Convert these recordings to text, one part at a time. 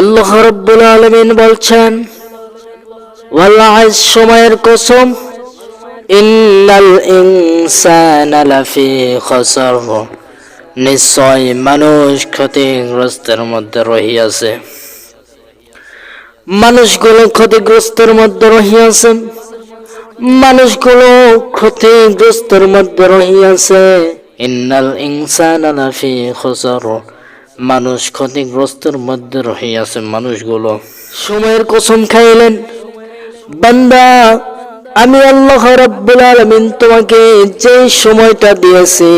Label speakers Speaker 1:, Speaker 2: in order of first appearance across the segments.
Speaker 1: আল্লাহ রব্বুল আলমিন বলছেন সময়ের কসম, ইন্নাল ইনসানা লাফি খসর। নিশ্চয় মানুষ ক্ষতিগ্রস্তের মধ্যে রহিয়াছে। মানুষগুলো ক্ষতিগ্রস্তের মধ্যে রহিয়াছে। মানুষগুলো ক্ষতিগ্রস্তের মধ্যে রহিয়াছে। ইন্নাল ইনসানা লাফি খসর। মানুষ ক্ষতিগ্রস্তের মধ্যে রহিয়াছে, মানুষগুলো। সময়ের কসম খাইলেন, বান্দা, আমি আল্লাহ রাব্বুল আলামিন তোমাকে যে সময়টা দিয়েছি,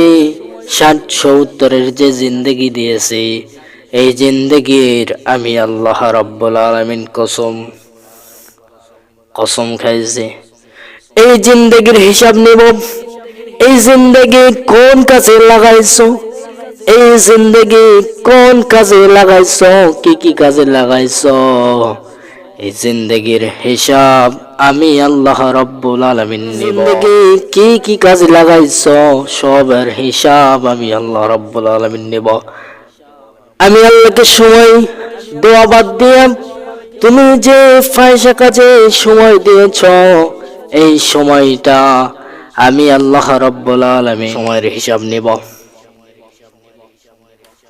Speaker 1: ষাট সত্তরের যে জিন্দগি দিয়েছি, এই জিন্দগির আমি আল্লাহ রাব্বুল আলামিন কসম কসম খাইছি। এই জিন্দগির হিসাব নেব, এই জিন্দগি কোন কাজে লাগাইছো? এই জিন্দগি কোন কাজে লাগাইছ? কি কি কাজে লাগাইছ? এই জিন্দগির হিসাব আমি আল্লাহ রব্বুল আলামিন নিব। কি কি কাজে লাগাইছ? সবের হিসাব আমি আল্লাহ রব্বুল আলামিন নিব। আমি আল্লাহকে সময় দোয়া বাদ দিয়ে তুমি যে ফায়সা কাজে সময় দিয়েছ এই সময়টা আমি আল্লাহ রব্বুল আলামিন সময়ের হিসাব নিব।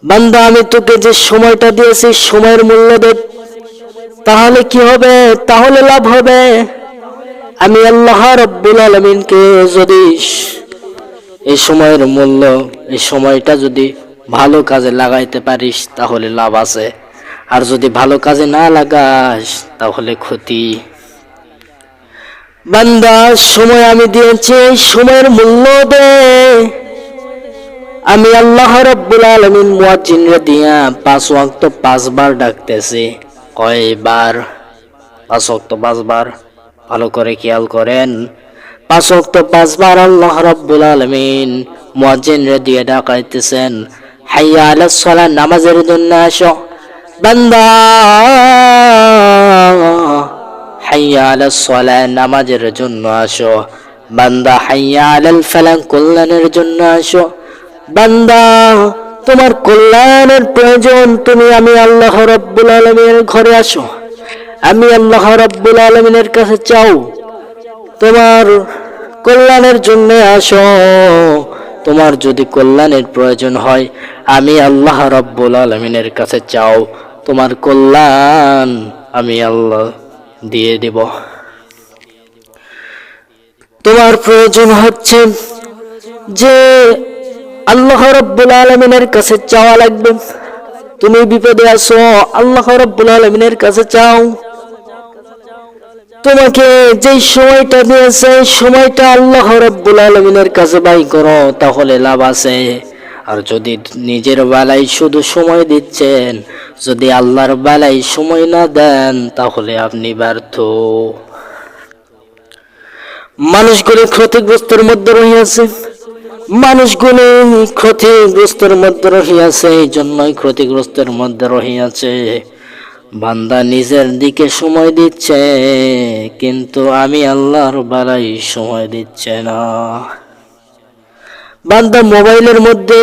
Speaker 1: বান্দা, আমি তোকে যে সময়টা দিয়েছি, সময়ের মূল্য দে। তাহলে কি হবে? তাহলে লাভ হবে। আমি আল্লাহ রব্বুল আলমিনকে যদি এই সময়ের মূল্য, এই সময়টা যদি ভালো কাজে লাগাইতে পারিস, তাহলে লাভ আছে। আর যদি ভালো কাজে না লাগাস, তাহলে ক্ষতি। বান্দা, সময় আমি দিয়েছি, সময়ের মূল্য দে। আমি আল্লাহ রব্বুল আলমিন মুয়াজ্জিনরে দিয়া পাঁচ ওয়াক্ত পাঁচবার ডাকতেছি। কয়বার? পাঁচ ওয়াক্ত পাঁচবার ভালো করে খেয়াল করেন। পাঁচ ওয়াক্ত পাঁচবার আল্লাহ রব্বুল আলমিন মুয়াজ্জিনরে দিয়ে ডাকাইতেছেন। হাইয়া আলাস নামাজের জন্য আসো। বান্দা! হাইয়া আলাস নামাজের জন্য আসো। বান্দা, হাইয়া আলাল ফালাহ কল্যাণের জন্য আসো। বান্দা, তোমার কল্যাণের প্রয়োজন, তুমি আমি আল্লাহ রব্বুল আলমিনের ঘরে আসো। আমি আল্লাহ রব্বুল আলমিনের কাছে চাও, তোমার কল্যাণের জন্য আসো। তোমার যদি কল্যাণের প্রয়োজন হয়, আমি আল্লাহ রব্বুল আলমিনের কাছে চাও, তোমার কল্যাণ আমি আল্লাহ দিয়ে দেব। তোমার প্রয়োজন হচ্ছে যে আল্লাহ রব্বুল আলমিনের কাছে চাওয়া লাগবে। তুমি বিপদে আসো আল্লাহ রব্বুল আলমিনের কাছে চাও। তোমাকে যে সময়টা দিয়েছে সময়টা আল্লাহ রব্বুল আলমিনের কাছে বাই করো, তাহলে লাভ আছে। আর যদি নিজের বেলায় শুধু সময় দিচ্ছেন, যদি আল্লাহর বেলায় সময় না দেন, তাহলে আপনি ব্যর্থ। মানুষগুলি ক্ষতিগ্রস্তের মধ্যে রহিয়াছে মানুষগুলো ক্ষতিগ্রস্তের মধ্যে রহিয়াছে, এই জন্যই ক্ষতিগ্রস্তের মধ্যে রহিয়াছে। বান্দা নিজের দিকে সময় দিচ্ছে, কিন্তু আমি আল্লাহর বেলায় সময় দিচ্ছে না। বান্দা মোবাইলের মধ্যে,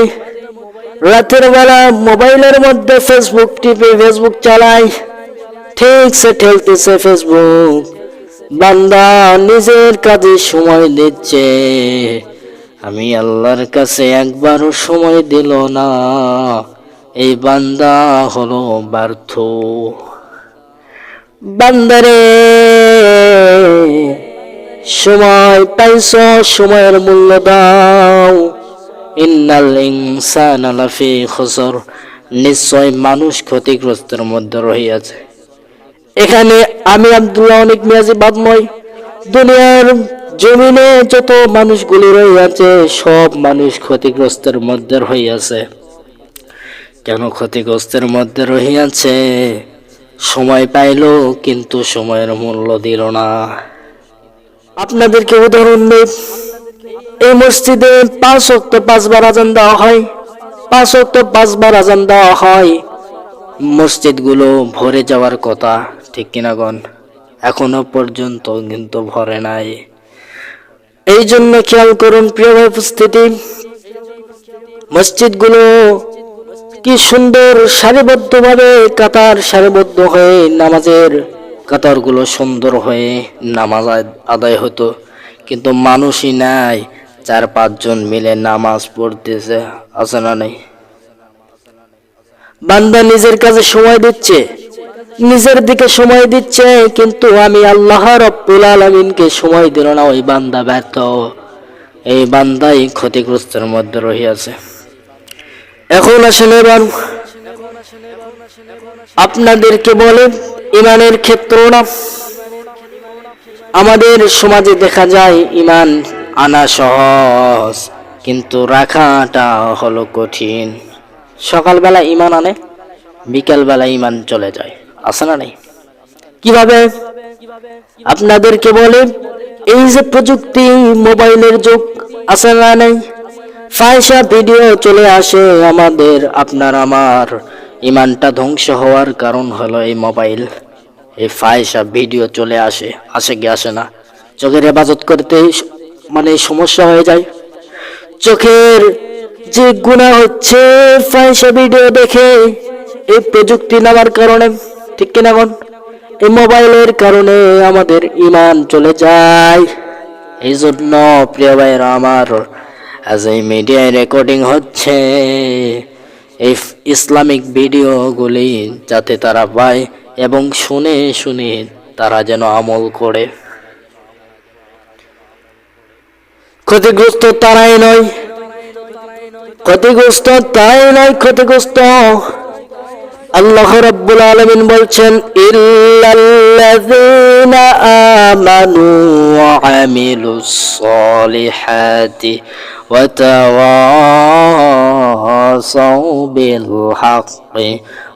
Speaker 1: রাতের বেলা মোবাইলের মধ্যে ফেসবুক টিপে ফেসবুক চালায়, ঠিক সে ঠেলতেছে ফেসবুক বান্দা নিজের কাজে সময় দিচ্ছে। আমি আল্লাহর কাছে একবারও সময় দিল না। এই বান্দা হলো ব্যর্থ। বান্দারে, সময় পাইছ, সময়ের মূল্য দাও। ইন্নাল ইনসান লাফি খসর। নিশ্চয় মানুষ ক্ষতিগ্রস্তের মধ্যে রহিয়াছে। এখানে আমি আব্দুল্লাহ অনেক মেয়াজি বাদময়। দুনিয়ার জমিনে যত মানুষগুলি রইয়াছে সব মানুষ ক্ষতিগ্রস্তের মধ্যে রইয়াছে কেন ক্ষতিগ্রস্তের মধ্যে রহিয়াছে? সময় পাইল, কিন্তু সময়ের মূল্য দিল না। আপনাদেরকে উদাহরণ দেই। এই মসজিদে পাঁচ অক্ট পাঁচবার আজান দেওয়া হয়। পাঁচ অক্ট পাঁচবার আজান দেওয়া হয়। মসজিদগুলো ভরে যাওয়ার কথা, ঠিক কিনা গন এখনও পর্যন্ত কিন্তু ভরে নাই। এই জন্য খেয়াল করুন, প্রিয় ভাই উপস্থিতি। মসজিদগুলো কি সুন্দর, সারিবদ্ধভাবে কাতার সারিবদ্ধ হয়ে নামাজের কাতারগুলো সুন্দর হয়ে নামাজ আদ- আদায় হতো। কিন্তু মানুষই নাই, চার পাঁচজন মিলে নামাজ পড়তেছে, আছে না নেই? বান্দা নিজের কাছে সময় দিচ্ছে। নিজের দিকে সময় দিচ্ছে, কিন্তু আমি আল্লাহ রব্বুল আলমিনকে সময় দিল না, ওই বান্দা ব্যর্থ। এই বান্দাই ক্ষতিগ্রস্তের মধ্যে রহিয়াছে। এখন আসেন এবার আপনাদেরকে বলে ইমানের ক্ষেত্র না? আমাদের সমাজে দেখা যায়, ইমান আনা সহজ, কিন্তু রাখাটা হলো কঠিন। সকালবেলা ইমান আনে, বিকালবেলা ইমান চলে যায়। আছে না নেই? কীভাবে? আপনাদেরকে বলে, এই যে প্রযুক্তি, মোবাইলের যুগ আছে না নেই? ফায়সা ভিডিও চলে আসে আমাদের, আপনার আমার। ইমানটা ধ্বংস হওয়ার কারণ হলো এই মোবাইল। এই ফায়সা ভিডিও চলে আসে আসে কি আসে না? চোখের হেফাজত করতে মানে সমস্যা হয়ে যায়। চোখের যে গুণা হচ্ছে ফায়সা ভিডিও দেখে এই প্রযুক্তি নেওয়ার কারণে ঠিক কিনা কোন? এই মোবাইলের কারণে আমাদের ইমান চলে যায়। এই জন্য প্রিয় ভাইয়েরা, আমার আজ এই মিডিয়ায় রেকর্ডিং হচ্ছে, এই ইসলামিক ভিডিওগুলি যাতে তারা পায় এবং শুনে শুনে তারা যেন আমল করে। ক্ষতিগ্রস্ত তারাই নয়, ক্ষতিগ্রস্ত তাই নয়, ক্ষতিগ্রস্ত আল্লাহ রাব্বুল আলামিন বলছেন ইল্লাল্লাযীনা আমানু ওয়া আমিলুস সলিহাতি ওয়া তাওয়াসাউ বিল হাক্কি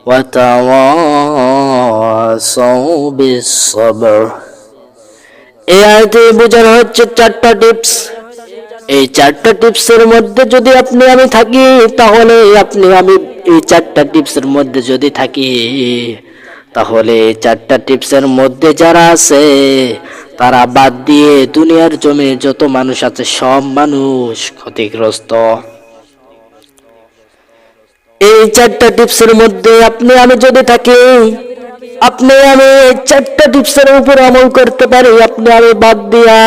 Speaker 1: ওয়া তাওয়াসাউ বিস সবর এই আয়াতে বোঝানো হচ্ছে চারটা টিপস এই চারটা টিপসের মধ্যে যদি আপনি আমি থাকি, তাহলে আপনি আমি এই চারটা টিপসের মধ্যে যদি থাকি, তাহলে চারটা টিপসের মধ্যে যারা আছে, তারা বাদ দিয়ে দুনিয়ার জমি যত মানুষ আছে, সব মানুষ ক্ষতিগ্রস্ত। এই চারটা টিপসের মধ্যে আপনি আমি যদি থাকি, আপনি আমি এই চারটা টিপসের উপর আমল করতে পারি, আপনি আমি বাদ দিয়া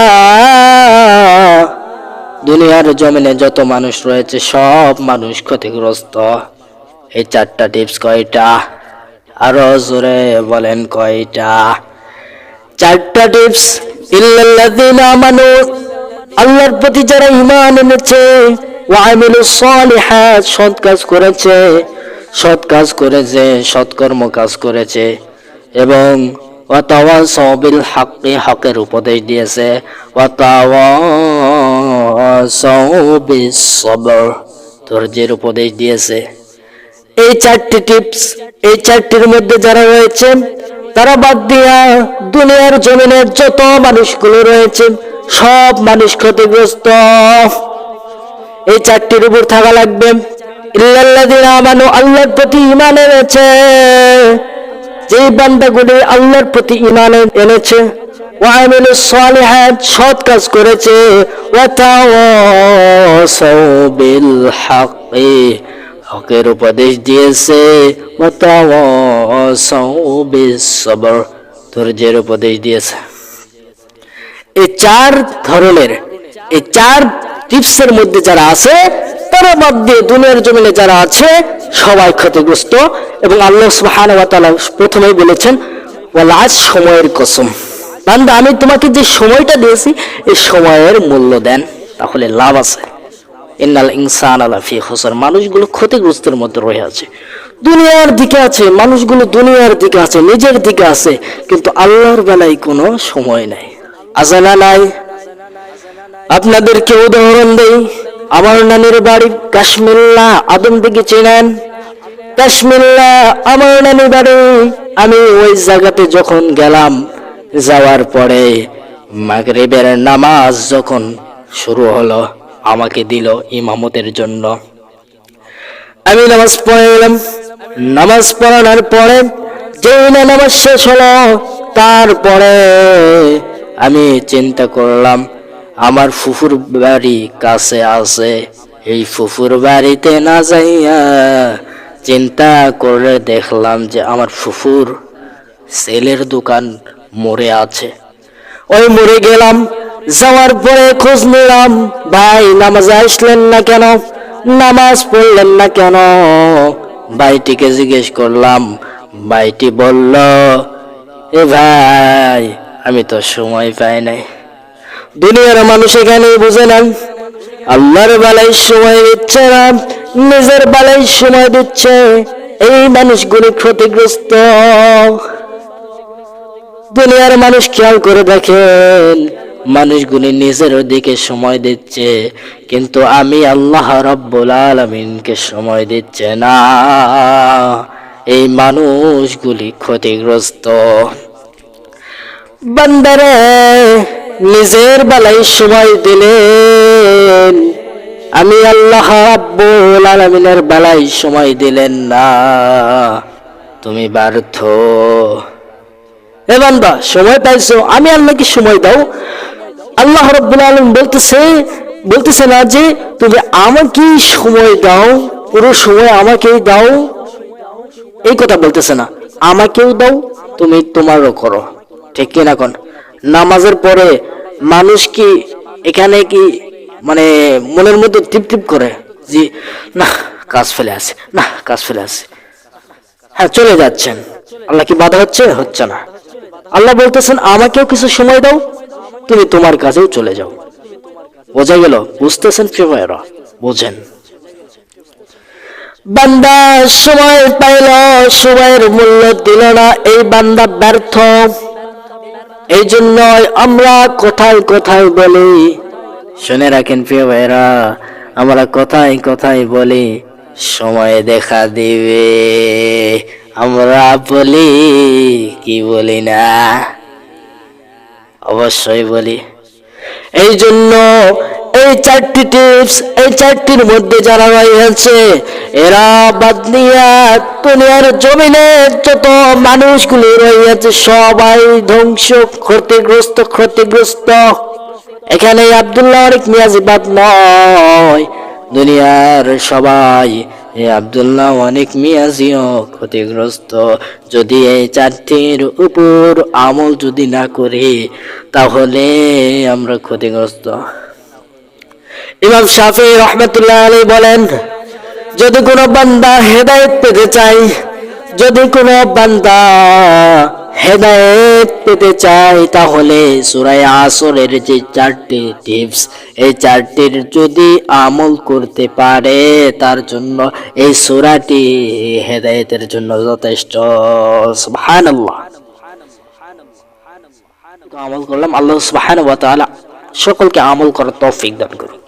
Speaker 1: দুনিয়ার জমিনে যত মানুষ রয়েছে, সব মানুষ ক্ষতিগ্রস্ত। এই চারটা টিপস কয়টা? আরও জোরে বলেন কয়টা? চারটা টিপস, ইল্লাল্লাযীনা আমানু আল্লাহর প্রতি যারা ঈমান এনেছে, ওয়া আমিলুস সলিহাত, সৎ কাজ করেছে, সৎ কাজ করেছে সৎকর্ম কাজ করেছে এবং ওয়াতাওয়াসাউ বিল হাক্কি, হকের উপদেশ দিয়েছে। সবর ধৈর্যের উপদেশ দিয়েছে। এই চারটি টিপস, এই চারটির মধ্যে যারা রয়েছে, তারা বাদ দিয়া দুনিয়ার জমিনের যত মানুষগুলো রয়েছে, সব মানুষ ক্ষতিগ্রস্ত। এই চারটির উপর থাকা লাগবে আমানু, আল্লাহর প্রতি ঈমান এনেছে। যে বান্দাগুলি আল্লাহর প্রতি ঈমান এনেছে সৎ কাজ করেছে। হকের উপদেশ দিয়েছে। ধৈর্যের উপদেশ দিয়েছে। এই চার ধরনের এই চার টিপসের মধ্যে যারা আছে, তারা বাদ দিয়ে দুনিয়ার জমিনে যারা আছে, সবাই ক্ষতিগ্রস্ত। এবং আল্লাহ তাআলা প্রথমেই বলেছেন, ওয়াল সময়ের কসম। বান্দা, আমি তোমাকে যে সময়টা দিয়েছি এই সময়ের মূল্য দেন। তাহলে লাভ আছে। ইন্নাল ইনসান আলা ফি খুসর। মানুষগুলো ক্ষতিগ্রস্তের মধ্যে রয়ে আছে। দুনিয়ার দিকে আছে, মানুষগুলো দুনিয়ার দিকে আছে, নিজের দিকে আছে, কিন্তু আল্লাহর বেলায় কোনো সময় নাই। আজানা নাই। আপনাদেরকে উদাহরণ দেই। আমার নানির বাড়ি কাশ্মীল্লা আদম দিকে চেনেন? কাশ্মীল্লা আমার নানি বাড়ি। আমি ওই জায়গাতে যখন গেলাম যাওয়ার পরে মাগরিবের নামাজ যখন শুরু হলো, আমাকে দিল ইমামতের জন্য। আমি নামাজ পড়ে এলাম নামাজ পড়ানোর পরে যে নামাজ শেষ হলো, তারপরে আমি চিন্তা করলাম, আমার ফুফুর বাড়ি কাছে আছে। এই ফুফুর বাড়িতে না যাইয়া চিন্তা করে দেখলাম যে আমার ফুফুর সেলের দোকান মরে আছে। ওই মরে গেলাম, যাওয়ার পরে খোঁজ নিলাম, ভাই নামাজে আসলেন না কেন? নামাজ পড়লেন না কেন? ভাইটিকে জিজ্ঞেস করলাম, ভাইটি বলল, এ ভাই, আমি তো সময় পাই নাই। দুনিয়ার মানুষ এখানে বুঝে নেন, আল্লাহর বেলায় সময় দিচ্ছে না, নিজের বেলায় সময় দিচ্ছে। এই মানুষগুলি ক্ষতিগ্রস্ত। দুনিয়ার মানুষ খেয়াল করে দেখেন, মানুষগুলি নিজের দিকে সময় দিচ্ছে, কিন্তু আমি আল্লাহ রব্বুল আলমিনকে সময় দিচ্ছে না। এই মানুষগুলি ক্ষতিগ্রস্ত। বান্দারে নিজের বেলায় সময় দিলেন। আমি আল্লাহ রাব্বুল আলামিনের বেলায় সময় দিলেন না। তুমি ব্যর্থ। এ বান্দা, সময় পাইছো, আমি আল্লাহকে সময় দাও। আল্লাহ রাব্বুল আলামিন বলতেছে বলতেছে না যে, তুমি আমাকে সময় দাও, পুরো সময় আমাকেই দাও। এই কথা বলতেছে না, আমাকেও দাও, তুমি তোমারও করো। ঠিক কিনা কোন? নামাজের পরে মানুষ কি এখানে কি মানে মনের মধ্যে টিপ টিপ করে জি না, কাজ ফেলে আছে, না, কাজ ফেলে আছে। হ্যাঁ চলে যাচ্ছেন। আল্লাহ কি বাধা হচ্ছে? হচ্ছে না। আল্লাহ বলতেছেন, আমাকেও কিছু সময় দাও, তুমি তোমার কাছেও চলে যাও। বোঝা গেল, বুঝতেছেন প্রিয় ভাইয়েরা বোঝেন। বান্দা সময় পাইল, সময়ের মূল্য দিল না, এই বান্দা ব্যর্থ। এই জন্য আমরা কোথায় কোথায় বলি, শুনে রাখেন প্রিয় ভাইরা আমরা কোথায় কোথায় বলি, সময় দেখা দিবে। আমরা বলি, কি বলি না? অবশ্যই বলি। এই জন্য এই চারটি টিপস এই চারটির মধ্যে যারা রয়েছে এরা বাদনিয়া দুনিয়ার জমিনে যত মানুষগুলো রয়েছে, সবাই ধ্বংস, ক্ষতিগ্রস্ত ক্ষতিগ্রস্ত। এখানে আব্দুল্লাহ অনেক মিয়াজিবাদ নয়। দুনিয়ার সবাই এই আবদুল্লাহ, অনেক মিয়াজিও ক্ষতিগ্রস্ত। যদি এই চারটির উপর আমল যদি না করি, তাহলে আমরা ক্ষতিগ্রস্ত। ইমাম শাফি রহমতুল্লাহ আলী বলেন, যদি কোনো বান্দা হেদায়েত পেতে চাই যদি কোনো বান্দা হেদায়েত পেতে চাই তাহলে সুরায় আসরের যে চারটি টিপস, এই চারটির যদি আমল করতে পারে, তার জন্য এই সুরাটি হেদায়েতের জন্য যথেষ্ট। আমল করলাম, আল্লাহ সকলকে আমল করার তৌফিক দান করুন